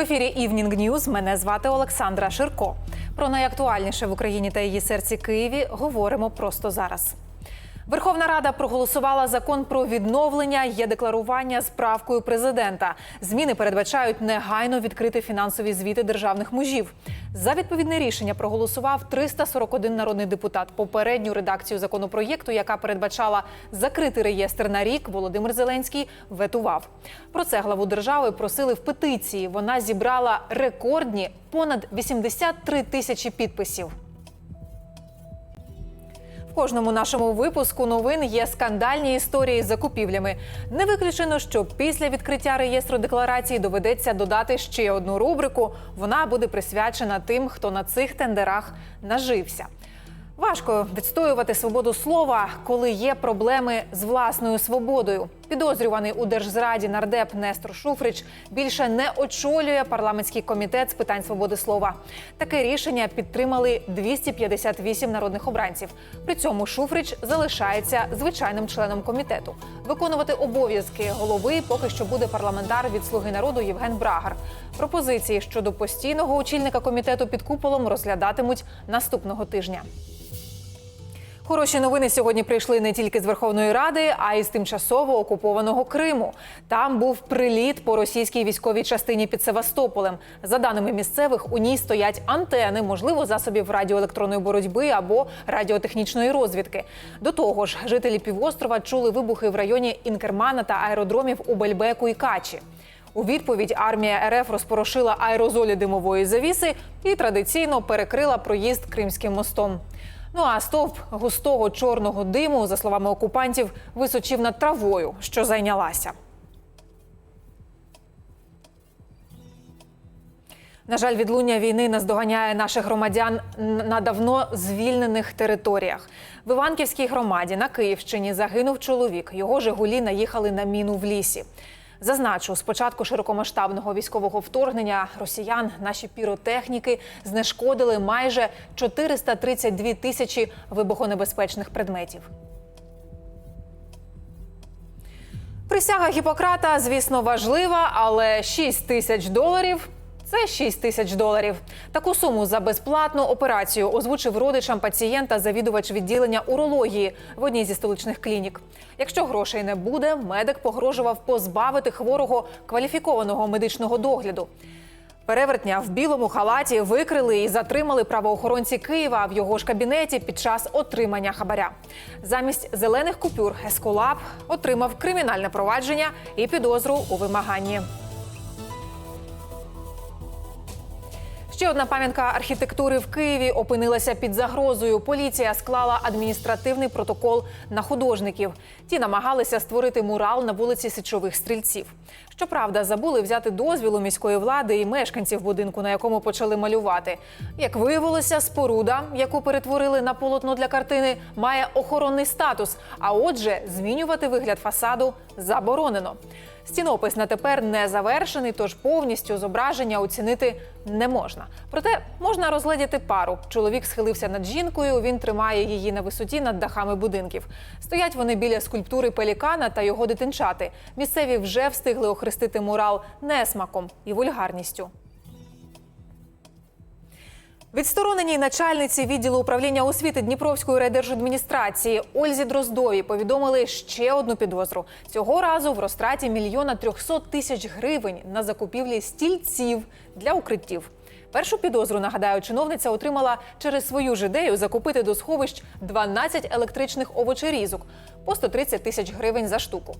Ефірі Evening News мене звати Олександра Ширко. Про найактуальніше в Україні та її серці Києві говоримо просто зараз. Верховна Рада проголосувала закон про відновлення є декларування з правкою президента. Зміни передбачають негайно відкрити фінансові звіти державних мужів. За відповідне рішення проголосував 341 народний депутат. Попередню редакцію законопроєкту, яка передбачала закрити реєстр на рік, Володимир Зеленський ветував. Про це главу держави просили в петиції. Вона зібрала рекордні понад 83 тисячі підписів. Кожному нашому випуску новин є скандальні історії з закупівлями. Не виключено, що після відкриття реєстру декларацій доведеться додати ще одну рубрику. Вона буде присвячена тим, хто на цих тендерах нажився. Важко відстоювати свободу слова, коли є проблеми з власною свободою. Підозрюваний у держзраді нардеп Нестор Шуфрич більше не очолює парламентський комітет з питань свободи слова. Таке рішення підтримали 258 народних обранців. При цьому Шуфрич залишається звичайним членом комітету. Виконувати обов'язки голови поки що буде парламентар від слуги народу Євген Брагар. Пропозиції щодо постійного очільника комітету під куполом розглядатимуть наступного тижня. Хороші новини сьогодні прийшли не тільки з Верховної Ради, а й з тимчасово окупованого Криму. Там був приліт по російській військовій частині під Севастополем. За даними місцевих, у ній стоять антени, можливо, засобів радіоелектронної боротьби або радіотехнічної розвідки. До того ж, жителі півострова чули вибухи в районі Інкермана та аеродромів у Бельбеку і Качі. У відповідь армія РФ розпорошила аерозолі димової завіси і традиційно перекрила проїзд Кримським мостом. Ну а стовп густого чорного диму, за словами окупантів, височив над травою, що зайнялася. На жаль, відлуння війни наздоганяє наших громадян на давно звільнених територіях. В Іванківській громаді на Київщині загинув чоловік. Його Жигулі наїхали на міну в лісі. Зазначу, з початку широкомасштабного військового вторгнення росіян наші піротехніки знешкодили майже 432 тисячі вибухонебезпечних предметів. Присяга Гіппократа, звісно, важлива, але 6 тисяч доларів. Це 6 тисяч доларів. Таку суму за безплатну операцію озвучив родичам пацієнта завідувач відділення урології в одній зі столичних клінік. Якщо грошей не буде, медик погрожував позбавити хворого кваліфікованого медичного догляду. Перевертня в білому халаті викрили і затримали правоохоронці Києва в його ж кабінеті під час отримання хабаря. Замість зелених купюр Ескулап отримав кримінальне провадження і підозру у вимаганні. Ще одна пам'ятка архітектури в Києві опинилася під загрозою. Поліція склала адміністративний протокол на художників. Ті намагалися створити мурал на вулиці Січових стрільців. Щоправда, забули взяти дозвіл у міської влади і мешканців будинку, на якому почали малювати. Як виявилося, споруда, яку перетворили на полотно для картини, має охоронний статус. А отже, змінювати вигляд фасаду заборонено. Стінопис на тепер не завершений, тож повністю зображення оцінити не можна. Проте можна розгледіти пару. Чоловік схилився над жінкою. Він тримає її на висоті над дахами будинків. Стоять вони біля скульптури пелікана та його дитинчати. Місцеві вже встигли охрестити мурал несмаком і вульгарністю. Відстороненій начальниці відділу управління освіти Дніпровської райдержадміністрації Ользі Дроздовій повідомили ще одну підозру. Цього разу в розтраті мільйона трьохсот тисяч гривень на закупівлі стільців для укриттів. Першу підозру, нагадаю, чиновниця отримала через свою ж ідею закупити до сховищ 12 електричних овочерізок по 130 тисяч гривень за штуку.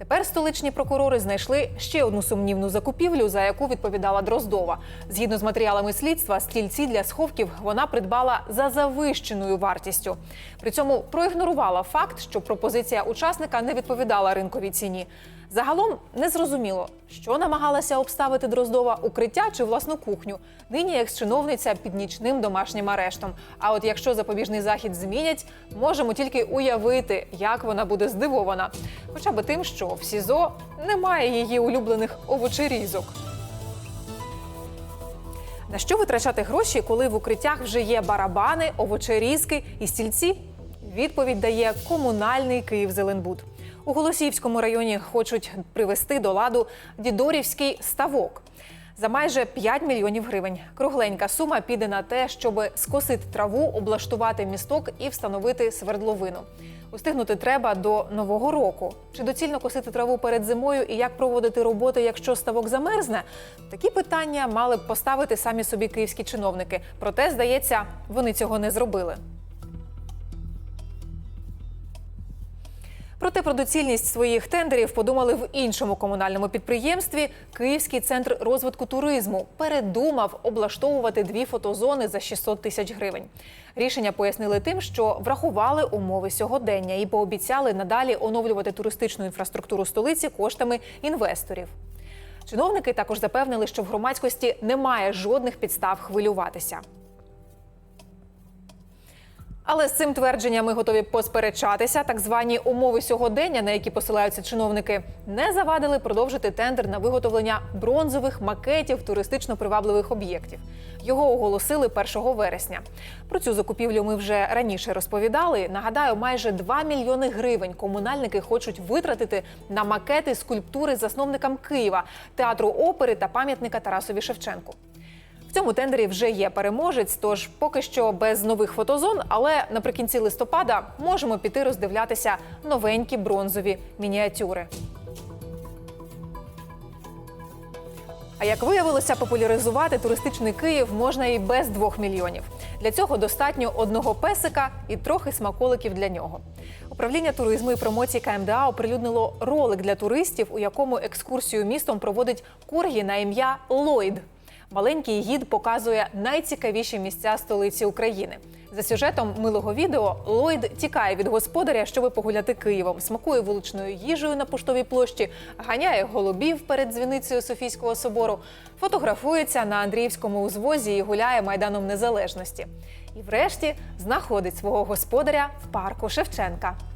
Тепер столичні прокурори знайшли ще одну сумнівну закупівлю, за яку відповідала Дроздова. Згідно з матеріалами слідства, стільці для сховків вона придбала за завищеною вартістю. При цьому проігнорувала факт, що пропозиція учасника не відповідала ринковій ціні. Загалом незрозуміло, що намагалася обставити Дроздова укриття чи власну кухню. Нині екс-чиновниця під нічним домашнім арештом. А от якщо запобіжний захід змінять, можемо тільки уявити, як вона буде здивована. Хоча би тим, що в СІЗО немає її улюблених овочерізок. На що витрачати гроші, коли в укриттях вже є барабани, овочерізки і стільці? Відповідь дає комунальний Київзеленбуд. У Голосіївському районі хочуть привести до ладу Дідорівський ставок. за майже 5 мільйонів гривень. Кругленька сума піде на те, щоб скосити траву, облаштувати місток і встановити свердловину. Устигнути треба до нового року. Чи доцільно косити траву перед зимою і як проводити роботи, якщо ставок замерзне? Такі питання мали б поставити самі собі київські чиновники. Проте, здається, вони цього не зробили. Проте про доцільність своїх тендерів подумали в іншому комунальному підприємстві. Київський центр розвитку туризму передумав облаштовувати дві фотозони за 600 тисяч гривень. Рішення пояснили тим, що врахували умови сьогодення і пообіцяли надалі оновлювати туристичну інфраструктуру столиці коштами інвесторів. Чиновники також запевнили, що в громадськості немає жодних підстав хвилюватися. Але з цим твердженням ми готові посперечатися. Так звані умови сьогодення, на які посилаються чиновники, не завадили продовжити тендер на виготовлення бронзових макетів туристично привабливих об'єктів. Його оголосили 1 вересня. Про цю закупівлю ми вже раніше розповідали. Нагадаю, майже 2 мільйони гривень комунальники хочуть витратити на макети скульптури засновникам Києва, театру опери та пам'ятника Тарасові Шевченку. В цьому тендері вже є переможець, тож поки що без нових фотозон, але наприкінці листопада можемо піти роздивлятися новенькі бронзові мініатюри. А як виявилося, популяризувати туристичний Київ можна і без двох мільйонів. Для цього достатньо одного песика і трохи смаколиків для нього. Управління туризму і промоції КМДА оприлюднило ролик для туристів, у якому екскурсію містом проводить коргі на ім'я Ллойд. Маленький гід показує найцікавіші місця столиці України. За сюжетом милого відео Ллойд тікає від господаря, щоби погуляти Києвом, смакує вуличною їжею на поштовій площі, ганяє голубів перед дзвіницею Софійського собору, фотографується на Андріївському узвозі і гуляє майданом незалежності. І, врешті, знаходить свого господаря в парку Шевченка.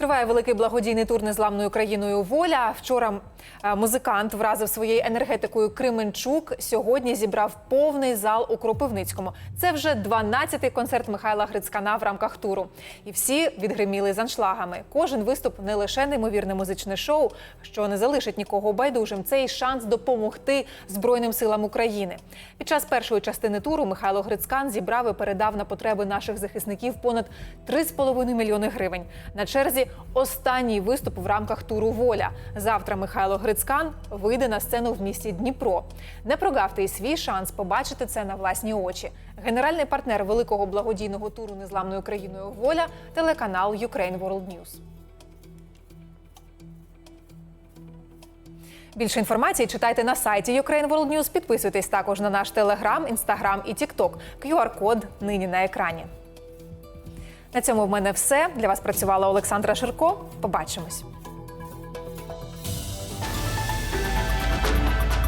Триває великий благодійний тур незламною країною Воля. Вчора е, музикант вразив своєю енергетикою Кременчук. Сьогодні зібрав повний зал у Кропивницькому. Це вже 12-й концерт Михайла Грицькана в рамках туру. І всі відгриміли з аншлагами. Кожен виступ не лише неймовірне музичне шоу, що не залишить нікого байдужим. Це й шанс допомогти Збройним силам України. Під час першої частини туру Михайло Грицькан зібрав і передав на потреби наших захисників понад 3,5 мільйони гривень. На черзі останній виступ в рамках туру Воля. Завтра Михайло Грицькан вийде на сцену в місті Дніпро. Не прогавте і свій шанс побачити це на власні очі. Генеральний партнер великого благодійного туру незламною країною Воля телеканал Ukraine World News. Більше інформації читайте на сайті Ukraine World News. Підписуйтесь також на наш телеграм, інстаграм і тікток. QR-код нині на екрані. На цьому в мене все. Для вас працювала Олександра Ширко. Побачимось.